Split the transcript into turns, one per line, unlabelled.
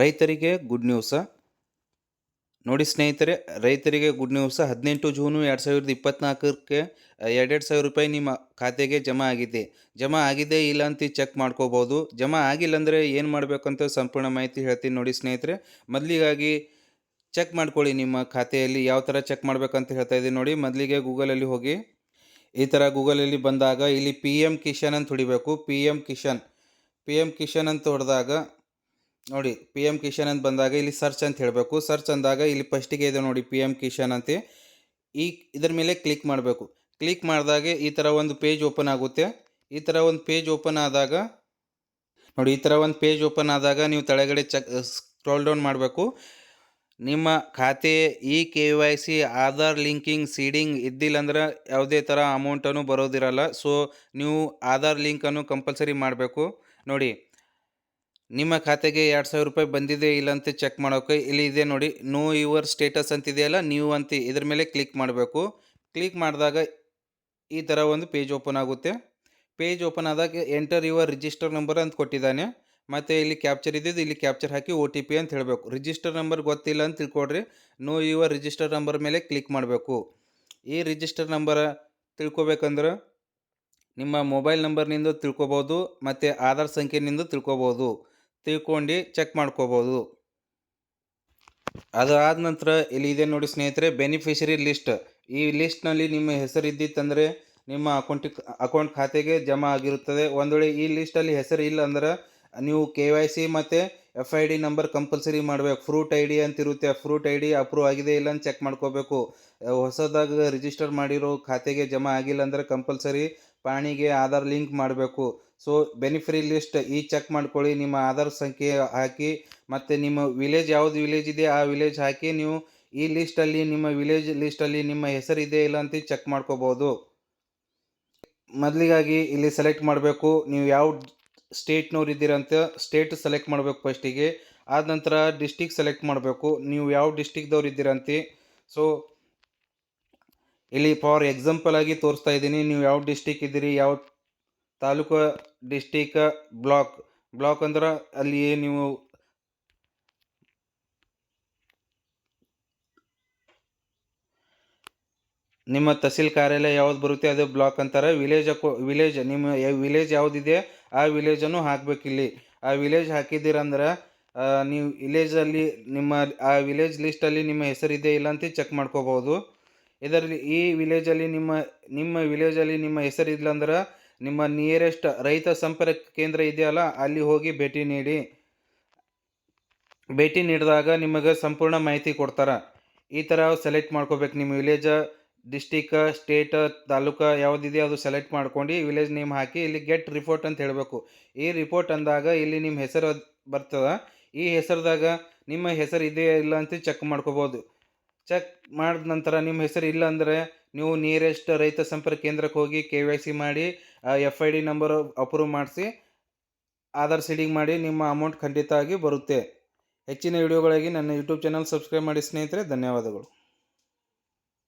ರೈತರಿಗೆ good news ನೋಡಿ ಸ್ನೇಹಿತರೆ, ರೈತರಿಗೆ ಗುಡ್ ನ್ಯೂಸ್ ಹದಿನೆಂಟು ಜೂನು ಎರಡು ಸಾವಿರದ ಇಪ್ಪತ್ತ್ನಾಲ್ಕಕ್ಕೆ ಎರಡೆರಡು ಸಾವಿರ ರೂಪಾಯಿ ನಿಮ್ಮ ಖಾತೆಗೆ ಜಮಾ ಆಗಿದೆ. ಜಮಾ ಆಗಿದೆ ಇಲ್ಲ ಅಂತ ಚೆಕ್ ಮಾಡ್ಕೋಬೋದು. ಜಮಾ ಆಗಿಲ್ಲಂದರೆ ಏನು ಮಾಡಬೇಕಂತ ಸಂಪೂರ್ಣ ಮಾಹಿತಿ ಹೇಳ್ತೀನಿ ನೋಡಿ ಸ್ನೇಹಿತರೆ. ಮೊದಲಿಗಾಗಿ ಚೆಕ್ ಮಾಡ್ಕೊಳ್ಳಿ ನಿಮ್ಮ ಖಾತೆಯಲ್ಲಿ ಯಾವ ಥರ ಚೆಕ್ ಮಾಡಬೇಕಂತ ಹೇಳ್ತಾ ಇದ್ದೀನಿ ನೋಡಿ. ಮೊದಲಿಗೆ ಗೂಗಲಲ್ಲಿ ಹೋಗಿ. ಈ ಥರ ಗೂಗಲಲ್ಲಿ ಬಂದಾಗ ಇಲ್ಲಿ ಪಿ ಎಂ ಕಿಶನ್ ಅಂತ ಹೊಡಿಬೇಕು. P M Kisan P M Kisan ಅಂತ ಹೊಡೆದಾಗ ನೋಡಿ ಪಿ ಎಂ ಕಿಶನ್ ಅಂತ ಬಂದಾಗ ಇಲ್ಲಿ ಸರ್ಚ್ ಅಂತ ಹೇಳಬೇಕು. ಸರ್ಚ್ ಅಂದಾಗ ಇಲ್ಲಿ ಫಸ್ಟಿಗೆ ಇದೆ ನೋಡಿ ಪಿ ಎಂ ಕಿಶನ್ ಅಂತ. ಈ ಇದ್ರ ಮೇಲೆ ಕ್ಲಿಕ್ ಮಾಡಬೇಕು. ಕ್ಲಿಕ್ ಮಾಡಿದಾಗೆ ಈ ಥರ ಒಂದು ಪೇಜ್ ಓಪನ್ ಆಗುತ್ತೆ. ಈ ಥರ ಒಂದು ಪೇಜ್ ಓಪನ್ ಆದಾಗ, ನೋಡಿ, ಈ ಥರ ಒಂದು ಪೇಜ್ ಓಪನ್ ಆದಾಗ ನೀವು ತಳಗಡೆ ಚೆಕ್ ಸ್ಕ್ರೋಲ್ ಡೌನ್ ಮಾಡಬೇಕು. ನಿಮ್ಮ ಖಾತೆ E K Y C, Aadhaar linking seeding ಇದ್ದಿಲ್ಲ ಅಂದ್ರೆ ಯಾವುದೇ ಥರ ಅಮೌಂಟನ್ನು ಬರೋದಿರಲ್ಲ. ಸೊ ನೀವು ಆಧಾರ್ ಲಿಂಕನ್ನು ಕಂಪಲ್ಸರಿ ಮಾಡಬೇಕು. ನೋಡಿ ನಿಮ್ಮ ಖಾತೆಗೆ ಎರಡು ಸಾವಿರ ರೂಪಾಯಿ ಬಂದಿದೆ ಇಲ್ಲ ಅಂತ ಚೆಕ್ ಮಾಡೋಕೆ, ಇಲ್ಲಿ ಇದೆ ನೋಡಿ ನೋ ಯುವರ್ ಸ್ಟೇಟಸ್ ಅಂತಿದೆಯಲ್ಲ, ನೀವು ಅಂತ, ಇದ್ರ ಮೇಲೆ ಕ್ಲಿಕ್ ಮಾಡಬೇಕು. ಕ್ಲಿಕ್ ಮಾಡಿದಾಗ ಈ ಥರ ಒಂದು ಪೇಜ್ ಓಪನ್ ಆಗುತ್ತೆ. ಪೇಜ್ ಓಪನ್ ಆದಾಗ ಎಂಟರ್ ಯುವರ್ ರಿಜಿಸ್ಟರ್ ನಂಬರ್ ಅಂತ ಕೊಟ್ಟಿದ್ದಾನೆ. ಮತ್ತು ಇಲ್ಲಿ ಕ್ಯಾಪ್ಚರ್ ಇದ್ದಿದ್ದು ಇಲ್ಲಿ ಕ್ಯಾಪ್ಚರ್ ಹಾಕಿ ಒ ಟಿ ಪಿ ಅಂತ ಹೇಳಬೇಕು. ರಿಜಿಸ್ಟರ್ ನಂಬರ್ ಗೊತ್ತಿಲ್ಲ ಅಂತ ತಿಳ್ಕೊಡ್ರಿ. ನೋ ಯುವರ್ ರಿಜಿಸ್ಟರ್ ನಂಬರ್ ಮೇಲೆ ಕ್ಲಿಕ್ ಮಾಡಬೇಕು. ಈ ರಿಜಿಸ್ಟರ್ ನಂಬರ್ ತಿಳ್ಕೊಬೇಕಂದ್ರೆ ನಿಮ್ಮ ಮೊಬೈಲ್ ನಂಬರ್ನಿಂದ ತಿಳ್ಕೊಬೋದು, ಮತ್ತು ಆಧಾರ್ ಸಂಖ್ಯೆನಿಂದ ತಿಳ್ಕೊಬೋದು. ತಿಳ್ಕೊಂಡು ಚೆಕ್ ಮಾಡ್ಕೋಬೋದು. ಅದಾದ ನಂತರ ಇಲ್ಲಿ ಇದೆ ನೋಡಿ ಸ್ನೇಹಿತರೆ ಬೆನಿಫಿಷರಿ ಲಿಸ್ಟ್ ಈ ಲಿಸ್ಟ್ನಲ್ಲಿ ನಿಮ್ಮ ಹೆಸರು ಇದ್ದಿತ್ತಂದರೆ ನಿಮ್ಮ ಅಕೌಂಟಿಗೆ ಅಕೌಂಟ್ ಖಾತೆಗೆ ಜಮಾ ಆಗಿರುತ್ತದೆ. ಒಂದು ವೇಳೆ ಈ ಲಿಸ್ಟಲ್ಲಿ ಹೆಸರು ಇಲ್ಲ ಅಂದ್ರೆ ನೀವು ಕೆ ವೈ ಸಿ ಮತ್ತು F I D number compulsory ಮಾಡಬೇಕು. ಫ್ರೂಟ್ ಐ ಡಿ ಅಂತ ಇರುತ್ತೆ. ಆ ಫ್ರೂಟ್ ಐ ಡಿ ಅಪ್ರೂವ್ ಆಗಿದೆ ಇಲ್ಲ ಅಂತ ಚೆಕ್ ಮಾಡ್ಕೋಬೇಕು. ಹೊಸದಾಗಿ ರಿಜಿಸ್ಟರ್ ಮಾಡಿರೋ ಖಾತೆಗೆ ಜಮಾ ಆಗಿಲ್ಲ ಅಂದರೆ ಕಂಪಲ್ಸರಿ ಪಾಣಿಗೆ ಆಧಾರ್ ಲಿಂಕ್ ಮಾಡಬೇಕು. ಸೊ ಬೆನಿಫಿರಿ ಲಿಸ್ಟ್ ಈ ಚೆಕ್ ಮಾಡ್ಕೊಳ್ಳಿ. ನಿಮ್ಮ ಆಧಾರ್ ಸಂಖ್ಯೆ ಹಾಕಿ ಮತ್ತು ನಿಮ್ಮ ವಿಲೇಜ್ ಯಾವುದು ವಿಲೇಜ್ ಇದೆ ಆ ವಿಲೇಜ್ ಹಾಕಿ ನೀವು ಈ ಲಿಸ್ಟಲ್ಲಿ ನಿಮ್ಮ ವಿಲೇಜ್ ಲಿಸ್ಟಲ್ಲಿ ನಿಮ್ಮ ಹೆಸರಿದೆ ಇಲ್ಲ ಅಂತ ಚೆಕ್ ಮಾಡ್ಕೋಬೋದು. ಮೊದಲಿಗಾಗಿ ಇಲ್ಲಿ ಸೆಲೆಕ್ಟ್ ಮಾಡಬೇಕು. ನೀವು ಯಾವ ಸ್ಟೇಟ್ನವ್ರು ಇದ್ದೀರಂತ ಸ್ಟೇಟ್ ಸೆಲೆಕ್ಟ್ ಮಾಡಬೇಕು ಫಸ್ಟಿಗೆ ಆದ ನಂತರ ಡಿಸ್ಟಿಕ್ ಸೆಲೆಕ್ಟ್ ಮಾಡಬೇಕು. ನೀವು ಯಾವ ಡಿಸ್ಟಿಕ್ದವ್ರು ಇದ್ದೀರಂತೆ ಸೊ ಇಲ್ಲಿ ಫಾರ್ ಎಕ್ಸಾಂಪಲ್ ಆಗಿ ತೋರಿಸ್ತಾ ಇದ್ದೀನಿ. ನೀವು ಯಾವ ಡಿಸ್ಟಿಕ್ ಇದ್ದೀರಿ, ಯಾವ ತಾಲೂಕು ಡಿಸ್ಟಿಕ್ ಬ್ಲಾಕ್ ಬ್ಲಾಕ್ ಅಂದ್ರೆ ಅಲ್ಲಿ ನೀವು ನಿಮ್ಮ ತಹಸೀಲ್ ಕಾರ್ಯಾಲಯ ಯಾವ್ದು ಬರುತ್ತೆ ಅದು ಬ್ಲಾಕ್ ಅಂತಾರೆ. ವಿಲೇಜ್ ವಿಲೇಜ್ ನಿಮ್ಮ ವಿಲೇಜ್ ಯಾವುದಿದೆ ಆ ವಿಲೇಜನ್ನು ಇಲ್ಲಿ. ಆ ವಿಲೇಜ್ ಹಾಕಿದ್ದೀರಂದ್ರೆ ನೀವು ವಿಲೇಜಲ್ಲಿ ನಿಮ್ಮ, ಆ ವಿಲೇಜ್ ಲಿಸ್ಟಲ್ಲಿ ನಿಮ್ಮ ಹೆಸರಿದೆ ಇಲ್ಲ ಅಂತ ಚೆಕ್ ಮಾಡ್ಕೋಬೋದು. ಇದರಲ್ಲಿ ಈ ವಿಲೇಜಲ್ಲಿ ನಿಮ್ಮ ನಿಮ್ಮ ವಿಲೇಜಲ್ಲಿ ನಿಮ್ಮ ಹೆಸರಿಲ್ಲ ಅಂದ್ರೆ ನಿಮ್ಮ ನಿಯರೆಸ್ಟ್ ರೈತ ಸಂಪರ್ಕ ಕೇಂದ್ರ ಇದೆಯಲ್ಲ, ಅಲ್ಲಿ ಹೋಗಿ ಭೇಟಿ ನೀಡಿ. ಭೇಟಿ ನೀಡಿದಾಗ ನಿಮಗೆ ಸಂಪೂರ್ಣ ಮಾಹಿತಿ ಕೊಡ್ತಾರೆ. ಈ ಥರ ಸೆಲೆಕ್ಟ್ ಮಾಡ್ಕೋಬೇಕು ನಿಮ್ಮ ವಿಲೇಜ ಡಿಸ್ಟಿಕ್ ಸ್ಟೇಟ್ ತಾಲೂಕು ಯಾವುದಿದೆ ಅದು ಸೆಲೆಕ್ಟ್ ಮಾಡ್ಕೊಂಡು ವಿಲೇಜ್ ನೇಮ್ ಹಾಕಿ ಇಲ್ಲಿ ಗೆಟ್ ರಿಪೋರ್ಟ್ ಅಂತ ಹೇಳಬೇಕು. ಈ ರಿಪೋರ್ಟ್ ಅಂದಾಗ ಇಲ್ಲಿ ನಿಮ್ಮ ಹೆಸರು ಬರ್ತದೆ. ಈ ಹೆಸರದಾಗ ನಿಮ್ಮ ಹೆಸರು ಇದೆಯಾ ಇಲ್ಲ ಅಂತ ಚೆಕ್ ಮಾಡ್ಕೋಬೋದು. ಚೆಕ್ ಮಾಡಿದ ನಂತರ ನಿಮ್ಮ ಹೆಸರು ಇಲ್ಲ ಅಂದರೆ ನೀವು ನಿಯರೆಸ್ಟ್ ರೈತ ಸಂಪರ್ಕ ಕೇಂದ್ರಕ್ಕೆ ಹೋಗಿ ಕೆ ವೈ ಸಿ ಮಾಡಿ F I D number approve ಮಾಡಿಸಿ, ಆಧಾರ್ ಸೀಡಿಂಗ್ ಮಾಡಿ ನಿಮ್ಮ ಅಮೌಂಟ್ ಖಂಡಿತ ಆಗಿ ಬರುತ್ತೆ. ಹೆಚ್ಚಿನ ವಿಡಿಯೋಗಳಿಗೆ ನನ್ನ ಯೂಟ್ಯೂಬ್ ಚಾನಲ್ ಸಬ್ಸ್ಕ್ರೈಬ್ ಮಾಡಿ ಸ್ನೇಹಿತರೆ, ಧನ್ಯವಾದಗಳು.